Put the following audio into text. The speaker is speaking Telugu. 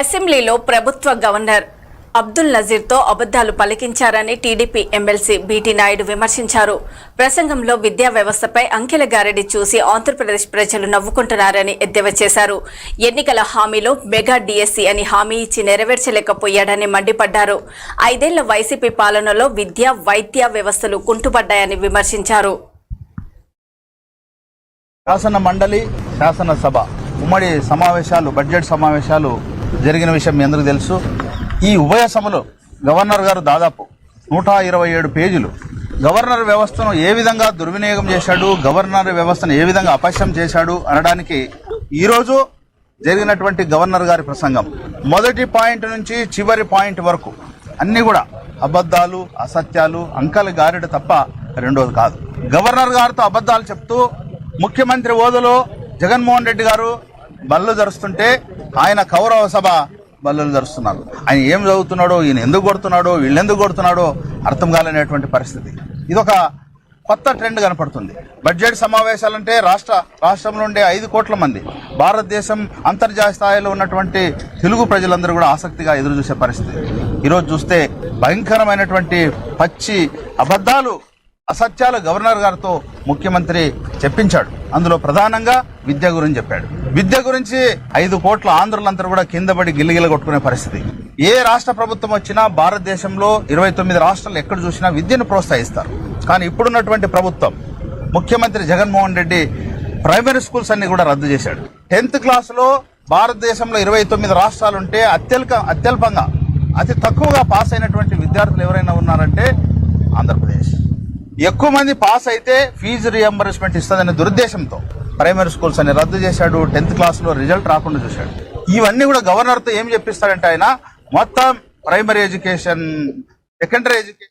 అసెంబ్లీలో ప్రభుత్వ గవర్నర్ అబ్దుల్ నజీర్తో అబద్దాలు పలికించారని టీడీపీ ఎమ్మెల్సీ బీటీ నాయుడు విమర్శించారు. ప్రసంగంలో విద్యా వ్యవస్థపై అంకెల గారడి చూసి ఆంధ్రప్రదేశ్ ప్రజలు నవ్వుకుంటున్నారని ఎద్దేవా చేశారు. ఎన్నికల హామీలో మెగా డిఎస్సీ అని హామీ ఇచ్చి నెరవేర్చలేకపోయాడని మండిపడ్డారు. ఐదేళ్ళ వైసీపీ పాలనలో విద్యా వైద్య వ్యవస్థలు కుంటుపడ్డాయని విమర్శించారు. శాసన మండలి శాసనసభ ఉమ్మడి సమావేశాలు బడ్జెట్ సమావేశాలు జరిగిన విషయం మీ అందరికీ తెలుసు. ఈ ఉభయ సభలో గవర్నర్ గారు దాదాపు నూట ఇరవై ఏడు పేజీలు గవర్నర్ వ్యవస్థను ఏ విధంగా దుర్వినియోగం చేశాడు గవర్నర్ వ్యవస్థను ఏ విధంగా అపశ్యం చేశాడు అనడానికి ఈరోజు జరిగినటువంటి గవర్నర్ గారి ప్రసంగం. మొదటి పాయింట్ నుంచి చివరి పాయింట్ వరకు అన్నీ కూడా అబద్ధాలు అసత్యాలు అంకలు గారెడు తప్ప రెండోది కాదు. గవర్నర్ గారితో అబద్ధాలు చెప్తూ ముఖ్యమంత్రి హోదాలో జగన్మోహన్ రెడ్డి గారు బళ్ళు జరుస్తుంటే ఆయన కౌరవ సభ బల్లులు జరుస్తున్నారు. ఆయన ఏం చదువుతున్నాడో ఈయన ఎందుకు కొడుతున్నాడో వీళ్ళు ఎందుకు కొడుతున్నాడో అర్థం కాలేనటువంటి పరిస్థితి. ఇదొక కొత్త ట్రెండ్ కనపడుతుంది. బడ్జెట్ సమావేశాలంటే రాష్ట్ర రాష్ట్రంలో ఉండే ఐదు కోట్ల మంది భారతదేశం అంతర్జాతీయ స్థాయిలో ఉన్నటువంటి తెలుగు ప్రజలందరూ కూడా ఆసక్తిగా ఎదురు చూసే పరిస్థితి. ఈరోజు చూస్తే భయంకరమైనటువంటి పచ్చి అబద్ధాలు అసత్యాలు గవర్నర్ గారితో ముఖ్యమంత్రి చెప్పించాడు. అందులో ప్రధానంగా విద్య గురించి చెప్పాడు. విద్య గురించి ఐదు కోట్ల ఆంధ్రులందరూ కూడా కింద పడి గిల్లిగిల్ల కొట్టుకునే పరిస్థితి. ఏ రాష్ట్ర ప్రభుత్వం వచ్చినా భారతదేశంలో ఇరవై తొమ్మిది రాష్ట్రాలు ఎక్కడ చూసినా విద్యను ప్రోత్సహిస్తారు. కానీ ఇప్పుడున్నటువంటి ప్రభుత్వం ముఖ్యమంత్రి జగన్మోహన్ రెడ్డి ప్రైమరీ స్కూల్స్ అన్ని కూడా రద్దు చేశాడు. టెన్త్ క్లాస్లో భారతదేశంలో ఇరవై తొమ్మిది రాష్ట్రాలుంటే అత్యల్క అత్యల్పంగా అతి తక్కువగా పాస్ అయినటువంటి విద్యార్థులు ఎవరైనా ఉన్నారంటే ఆంధ్రప్రదేశ్. ఎక్కువ మంది పాస్ అయితే ఫీజు రియంబర్స్మెంట్ ఇస్తుందనే దురుద్దేశంతో ప్రైమరీ స్కూల్స్ అని రద్దు చేశాడు టెన్త్ క్లాస్లో రిజల్ట్ రాకుండా చూశాడు. ఇవన్నీ కూడా గవర్నర్తో ఏం చెప్పిస్తాడంటే ఆయన మొత్తం ప్రైమరీ ఎడ్యుకేషన్ సెకండరీ ఎడ్యుకేషన్